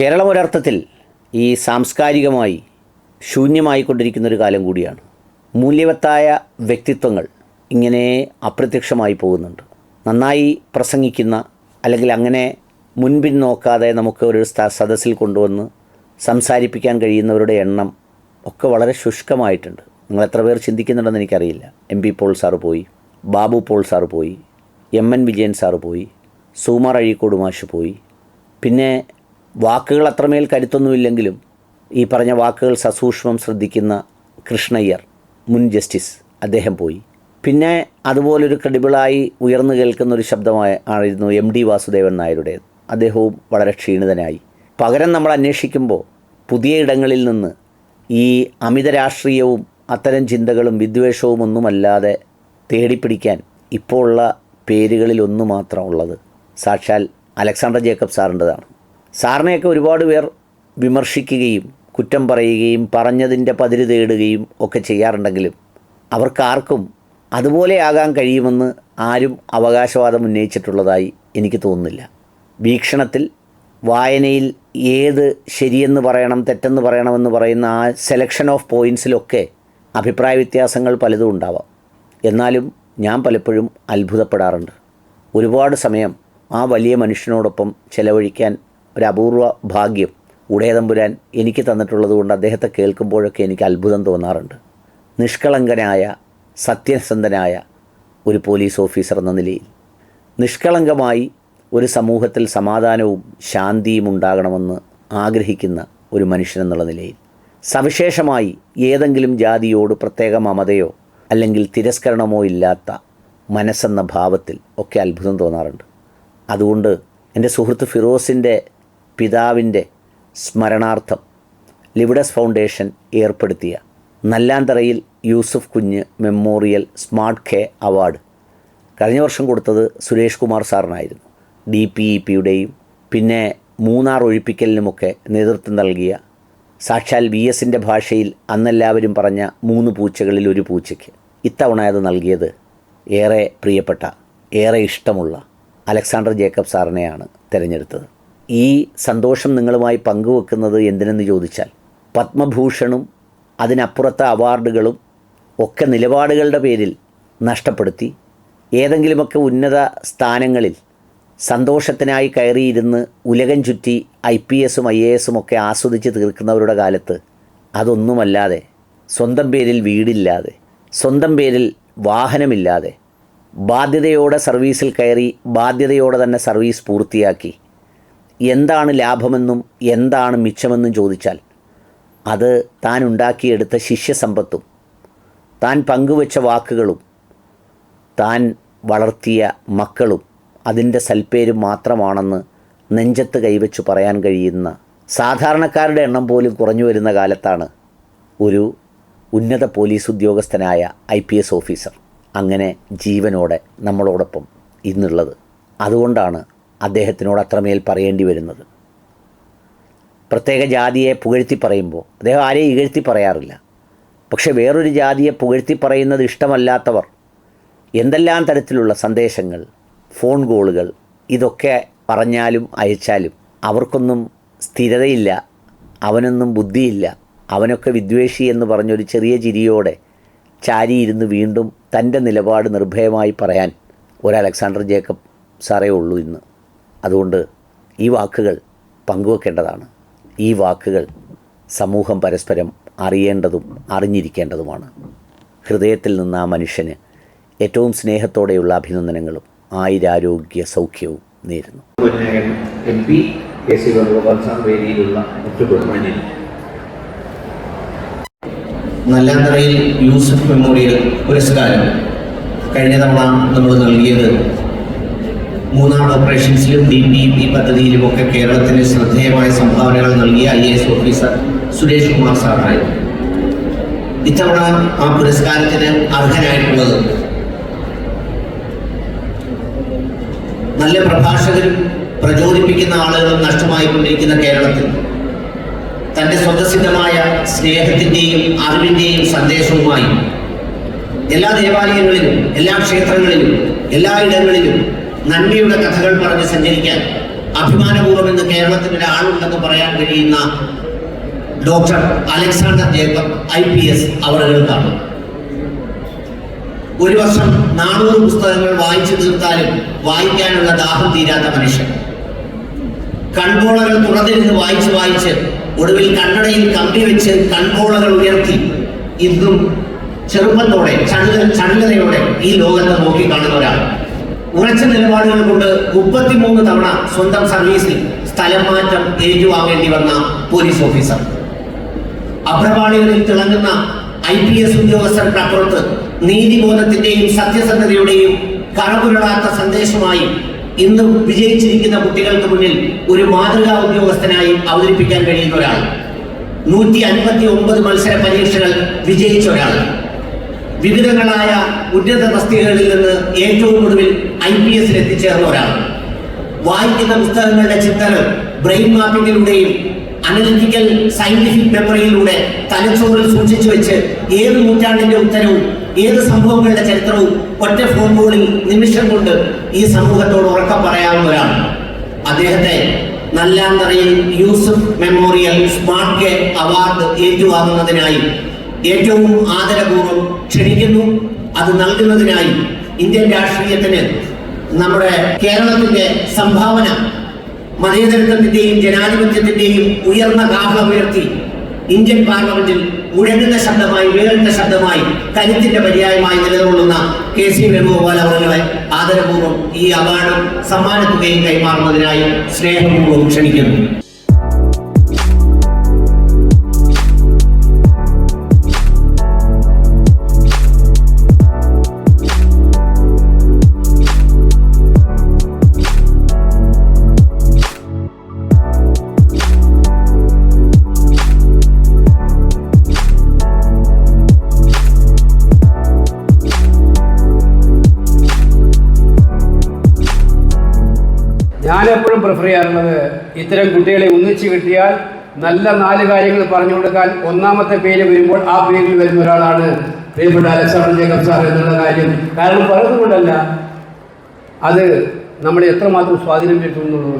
കേരളം ഒരർത്ഥത്തിൽ ഈ സാംസ്കാരികമായി ശൂന്യമായിക്കൊണ്ടിരിക്കുന്ന ഒരു കാലം കൂടിയാണ്. മൂല്യവത്തായ വ്യക്തിത്വങ്ങൾ ഇങ്ങനെ അപ്രത്യക്ഷമായി പോകുന്നുണ്ട്. നന്നായി പ്രസംഗിക്കുന്ന അല്ലെങ്കിൽ അങ്ങനെ മുൻപിൻ നോക്കാതെ നമുക്ക് ഒരു സദസ്സിൽ കൊണ്ടുവന്ന് സംസാരിപ്പിക്കാൻ കഴിയുന്നവരുടെ എണ്ണം ഒക്കെ വളരെ ശുഷ്കമായിട്ടുണ്ട്. നിങ്ങൾ എത്ര പേർ ചിന്തിക്കുന്നുണ്ടെന്ന് എനിക്കറിയില്ല. എം പി പോൾ സാറ് പോയി ബാബു പോൾ സാറ് പോയി എം എൻ വിജയൻ സാറ് പോയി സൂമാർ അഴീക്കോട് മാഷ് പോയി. പിന്നെ വാക്കുകൾ അത്രമേൽ കരുത്തൊന്നുമില്ലെങ്കിലും ഈ പറഞ്ഞ വാക്കുകൾ സസൂക്ഷ്മം ശ്രദ്ധിക്കുന്ന കൃഷ്ണയ്യർ മുൻ ജസ്റ്റിസ് അദ്ദേഹം പോയി. പിന്നെ അതുപോലൊരു ക്രെഡിബിളായി ഉയർന്നു കേൾക്കുന്ന ഒരു ശബ്ദമായ ആയിരുന്നു എം ഡി വാസുദേവൻ നായരുടേത് അദ്ദേഹവും വളരെ ക്ഷീണിതനായി. പകരം നമ്മൾ അന്വേഷിക്കുമ്പോൾ പുതിയ ഇടങ്ങളിൽ നിന്ന് ഈ അമിത രാഷ്ട്രീയവും അത്തരം ചിന്തകളും വിദ്വേഷവും ഒന്നുമല്ലാതെ തേടിപ്പിടിക്കാൻ ഇപ്പോൾ ഉള്ള പേരുകളിൽ ഒന്ന് മാത്രം ഉള്ളത്. സാക്ഷാൽ അലക്സാണ്ടർ ജേക്കബ് സാറിന്റെതാണ്. സാറിനെയൊക്കെ ഒരുപാട് പേർ വിമർശിക്കുകയും കുറ്റം പറയുകയും പറഞ്ഞതിന്റെ പതിര് തേടുകയും ഒക്കെ ചെയ്യാറുണ്ടെങ്കിലും അവർക്കാർക്കും അതുപോലെയാകാൻ കഴിയുമെന്ന് ആരും അവകാശവാദം ഉന്നയിച്ചിട്ടുള്ളതായി എനിക്ക് തോന്നുന്നില്ല. വീക്ഷണത്തിൽ വായനയിൽ ഏത് ശരിയെന്ന് പറയണം തെറ്റെന്ന് പറയണമെന്ന് പറയുന്ന ആ സെലക്ഷൻ ഓഫ് പോയിൻസിലൊക്കെ അഭിപ്രായ വ്യത്യാസങ്ങൾ പലതും ഉണ്ടാവാം. എന്നാലും ഞാൻ പലപ്പോഴും അത്ഭുതപ്പെടാറുണ്ട്. ഒരുപാട് സമയം ആ വലിയ മനുഷ്യനോടൊപ്പം ചെലവഴിക്കാൻ ഒരു അപൂർവ ഭാഗ്യം ഉടയതമ്പുരാൻ എനിക്ക് തന്നിട്ടുള്ളത് കൊണ്ട് അദ്ദേഹത്തെ കേൾക്കുമ്പോഴൊക്കെ എനിക്ക് അത്ഭുതം തോന്നാറുണ്ട്. നിഷ്കളങ്കനായ സത്യസന്ധനായ ഒരു പോലീസ് ഓഫീസർ എന്ന നിലയിൽ. നിഷ്കളങ്കമായി ഒരു സമൂഹത്തിൽ സമാധാനവും ശാന്തിയും ഉണ്ടാകണമെന്ന് ആഗ്രഹിക്കുന്ന ഒരു മനുഷ്യൻ എന്നുള്ള നിലയിൽ. സവിശേഷമായി ഏതെങ്കിലും ജാതിയോട് പ്രത്യേക മമതയോ അല്ലെങ്കിൽ തിരസ്കരണമോ ഇല്ലാത്ത മനസ്സെന്ന ഭാവത്തിൽ ഒക്കെ അത്ഭുതം തോന്നാറുണ്ട്. അതുകൊണ്ട് എന്റെ സുഹൃത്ത് ഫിറോസിന്റെ പിതാവിന്റെ സ്മരണാർത്ഥം ലിവിഡസ് ഫൗണ്ടേഷൻ ഏർപ്പെടുത്തിയ നല്ലാന്തറയിൽ യൂസുഫ് കുഞ്ഞ് മെമ്മോറിയൽ സ്മാർട്ട് കെ അവാർഡ്. കഴിഞ്ഞ വർഷം കൊടുത്തത് സുരേഷ് കുമാർ സാറിനായിരുന്നു. ഡി പി ഇ പിയുടെയും പിന്നെ മൂന്നാർ ഒഴിപ്പിക്കലിനുമൊക്കെ നേതൃത്വം നൽകിയ സാക്ഷാൽ വി എസിന്റെ ഭാഷയിൽ അന്നെല്ലാവരും പറഞ്ഞ മൂന്ന് പൂച്ചകളിൽ ഒരു പൂച്ചയ്ക്ക്. ഇത്തവണ അത് നൽകിയത് ഏറെ പ്രിയപ്പെട്ട ഏറെ ഇഷ്ടമുള്ള അലക്സാണ്ടർ ജേക്കബ് സാറിനെയാണ് തിരഞ്ഞെടുത്തത്. ഈ സന്തോഷം നിങ്ങളുമായി പങ്കുവെക്കുന്നത് എന്തിനെന്ന് ചോദിച്ചാൽ പത്മഭൂഷണും അതിനപ്പുറത്തെ അവാർഡുകളും ഒക്കെ നിലപാടുകളുടെ പേരിൽ നഷ്ടപ്പെടുത്തി ഏതെങ്കിലുമൊക്കെ ഉന്നത സ്ഥാനങ്ങളിൽ സന്തോഷത്തിനായി കയറിയിരുന്ന് ഉലകം ചുറ്റി ഐ പി എസും ഐ എ എസും ഒക്കെ ആസ്വദിച്ച് തീർക്കുന്നവരുടെ കാലത്ത് അതൊന്നുമല്ലാതെ സ്വന്തം പേരിൽ വീടില്ലാതെ സ്വന്തം പേരിൽ വാഹനമില്ലാതെ ബാധ്യതയോടെ സർവീസിൽ കയറി ബാധ്യതയോടെ തന്നെ സർവീസ് പൂർത്തിയാക്കി എന്താണ് ലാഭമെന്നും എന്താണ് മിച്ചമെന്നും ചോദിച്ചാൽ അത് താൻ ഉണ്ടാക്കിയെടുത്ത ശിഷ്യസമ്പത്തും താൻ പങ്കുവച്ച വാക്കുകളും താൻ വളർത്തിയ മക്കളും അതിന്റെ സൽപ്പേരും മാത്രമാണെന്ന് നെഞ്ചത്ത് കൈവച്ച് പറയാൻ കഴിയുന്ന സാധാരണക്കാരുടെ എണ്ണം പോലും കുറഞ്ഞു വരുന്ന കാലത്താണ് ഒരു ഉന്നത പോലീസ് ഉദ്യോഗസ്ഥനായ ഐ പി എസ് ഓഫീസർ. അങ്ങനെ ജീവനോടെ നമ്മളോടൊപ്പം ഇന്നുള്ളത്. അതുകൊണ്ടാണ് അദ്ദേഹത്തിനോട് അത്രമേൽ പറയേണ്ടി വരുന്നത്. പ്രത്യേക ജാതിയെ പുകഴ്ത്തി പറയുമ്പോൾ അദ്ദേഹം ആരെയും ഇകഴ്ത്തി പറയാറില്ല. പക്ഷേ വേറൊരു ജാതിയെ പുകഴ്ത്തി പറയുന്നത് ഇഷ്ടമല്ലാത്തവർ എന്തെല്ലാം തരത്തിലുള്ള സന്ദേശങ്ങൾ ഫോൺ കോളുകൾ ഇതൊക്കെ പറഞ്ഞാലും അയച്ചാലും അവർക്കൊന്നും സ്ഥിരതയില്ല അവനൊന്നും ബുദ്ധിയില്ല അവനൊക്കെ വിദ്വേഷി എന്ന് പറഞ്ഞൊരു ചെറിയ ചിരിയോടെ ചാരിയിരുന്ന് വീണ്ടും തന്റെ നിലപാട് നിർഭയമായി പറയാൻ ഒരു അലക്സാണ്ടർ ജേക്കബ് സാറേ ഉള്ളൂ ഇന്ന്. അതുകൊണ്ട് ഈ വാക്കുകൾ പങ്കുവെക്കേണ്ടതാണ്. ഈ വാക്കുകൾ സമൂഹം പരസ്പരം അറിയേണ്ടതും അറിഞ്ഞിരിക്കേണ്ടതുമാണ്. ഹൃദയത്തിൽ നിന്ന് ആ മനുഷ്യന് ഏറ്റവും സ്നേഹത്തോടെയുള്ള അഭിനന്ദനങ്ങളും ആയിരാരോഗ്യ സൗഖ്യവും നേരുന്നു. M P K C Venugopal sir വേദിയിലുള്ള മുത്തുബഹുമാനിൽ നല്ലാന്തറയിൽ യൂസഫ് മെമ്മോറിയൽ പുരസ്കാരം കഴിഞ്ഞ തവണ നമ്മൾ നൽകിയത് മൂന്നാർ ഓപ്പറേഷൻസിലും ഡി പി പി പദ്ധതിയിലുമൊക്കെ കേരളത്തിന് ശ്രദ്ധേയമായ സംഭാവനകൾ നൽകിയ I A S officer Suresh Kumar സാറായിരുന്നു. ഇത്തവണ ആ പുരസ്കാരത്തിന് അർഹനായിട്ടുള്ളത് നല്ല പ്രഭാഷകരും പ്രചോദിപ്പിക്കുന്ന ആളുകളും നഷ്ടമായിക്കൊണ്ടിരിക്കുന്ന കേരളത്തിൽ തന്റെ സ്വതസിദ്ധമായ സ്നേഹത്തിന്റെയും അറിവിന്റെയും സന്ദേശവുമായി എല്ലാ ദേവാലയങ്ങളിലും എല്ലാ ക്ഷേത്രങ്ങളിലും എല്ലാ ഇടങ്ങളിലും നന്മയുടെ കഥകൾ പറഞ്ഞ് സഞ്ചരിക്കാൻ അഭിമാനപൂർവം ഇന്ന് കേരളത്തിൽ ഒരാളുണ്ടെന്ന് പറയാൻ കഴിയുന്ന doctor Alexander Jacob I P S അവറുകൾക്കാണ് ഒരു വർഷം നാനൂറ് പുസ്തകങ്ങൾ വായിച്ചു തീർത്താലും വായിക്കാനുള്ള ദാഹം തീരാത്ത മനുഷ്യൻ. കൺപോളകൾ തുറന്നിരുന്ന് വായിച്ച് വായിച്ച് ഒടുവിൽ കണ്ണടയിൽ കമ്പി വെച്ച് കൺപോളകൾ ഉയർത്തി ഇന്നും ചെറുപ്പത്തോടെ ചടുല ചടുലതയോടെ ഈ ലോകത്തെ നോക്കി കാണുന്ന ഒരാൾ. ഉറച്ച നിലപാടുകൾ കൊണ്ട് മുപ്പത്തിമൂന്ന് തവണ സ്വന്തം സർവീസിൽ സ്ഥലം മാറ്റം ഏറ്റുവാങ്ങേണ്ടി വന്ന പോലീസ് ഓഫീസർ. അഭ്രപാളികളിൽ തിളങ്ങുന്ന ഐ പി എസ് ഉദ്യോഗസ്ഥർക്ക് അപ്പുറത്ത് നീതിബോധത്തിന്റെയും സത്യസന്ധതയുടെയും കറപുരളാത്ത സന്ദേശമായി ഇന്ന് വിജയിച്ചിരിക്കുന്ന കുട്ടികൾക്ക് മുന്നിൽ ഒരു മാതൃകാ ഉദ്യോഗസ്ഥനായി അവതരിപ്പിക്കാൻ കഴിയുന്ന ഒരാൾ. നൂറ്റി അൻപത്തി ഒമ്പത് മത്സര പരീക്ഷകൾ വിജയിച്ച ഒരാൾ. വിവിധങ്ങളായ ഉന്നത തസ്തികകളിൽ നിന്ന് ഏറ്റവും ഒടുവിൽ ഐ പി എസിൽ എത്തിച്ചേർന്ന ഒരാൾ. വായിക്കുന്ന പുസ്തകങ്ങളുടെ ചിന്തകൾ ബ്രെയിൻ മാപ്പിങ്ങിലൂടെയും അനലിറ്റിക്കൽ സയന്റിഫിക് മെമ്മറിയിലൂടെ തലച്ചോറിൽ സൂക്ഷിച്ചു വെച്ച് ഏത് നൂറ്റാണ്ടിന്റെ ഉത്തരവും ഏത് സംഭവങ്ങളുടെ ചരിത്രവും ഒറ്റ ഫോമുകളിൽ നിമിഷം കൊണ്ട് ഈ സമൂഹത്തോട് ഉറക്കം പറയാവുന്ന ഒരാൾ. അദ്ദേഹത്തെ നല്ലാന്തറയിൽ Yusuf memorial smart K award ഏറ്റുവാങ്ങുന്നതിനായി ഏറ്റവും ആദരപൂർവം ക്ഷണിക്കുന്നു. അത് നൽകുന്നതിനായി ഇന്ത്യൻ രാഷ്ട്രീയത്തിന് നമ്മുടെ കേരളത്തിന്റെ സംഭാവന മതേതരത്വത്തിന്റെയും ജനാധിപത്യത്തിന്റെയും ഉയർന്ന ഗാഹമുയർത്തി ഇന്ത്യൻ പാർലമെന്റിൽ മുഴങ്ങുന്ന ശബ്ദമായി വേറിട്ട ശബ്ദമായി കരുത്തിന്റെ പര്യായമായി നിലകൊള്ളുന്ന കെ സി വേണുഗോപാൽ അവർകളെ ആദരപൂർവം ഈ അവാർഡും സമ്മാനത്തുകയും കൈമാറുന്നതിനായി സ്നേഹപൂർവം ക്ഷണിക്കുന്നു. ഞാൻ എപ്പോഴും പ്രിഫർ ചെയ്യാറുള്ളത് ഇത്തരം കുട്ടികളെ ഒന്നിച്ച് കിട്ടിയാൽ നല്ല നാല് കാര്യങ്ങൾ പറഞ്ഞു കൊടുക്കാൻ ഒന്നാമത്തെ പേര് വരുമ്പോൾ ആ പേരിൽ വരുന്ന ഒരാളാണ് പ്രിയപ്പെട്ട അലക്സാണ്ടർ ജേക്കബ് സാർ എന്നുള്ള കാര്യം. കാരണം പറഞ്ഞതുകൊണ്ടല്ല അത് നമ്മളെ എത്രമാത്രം സ്വാധീനം ചെലുത്തുന്നുള്ളത്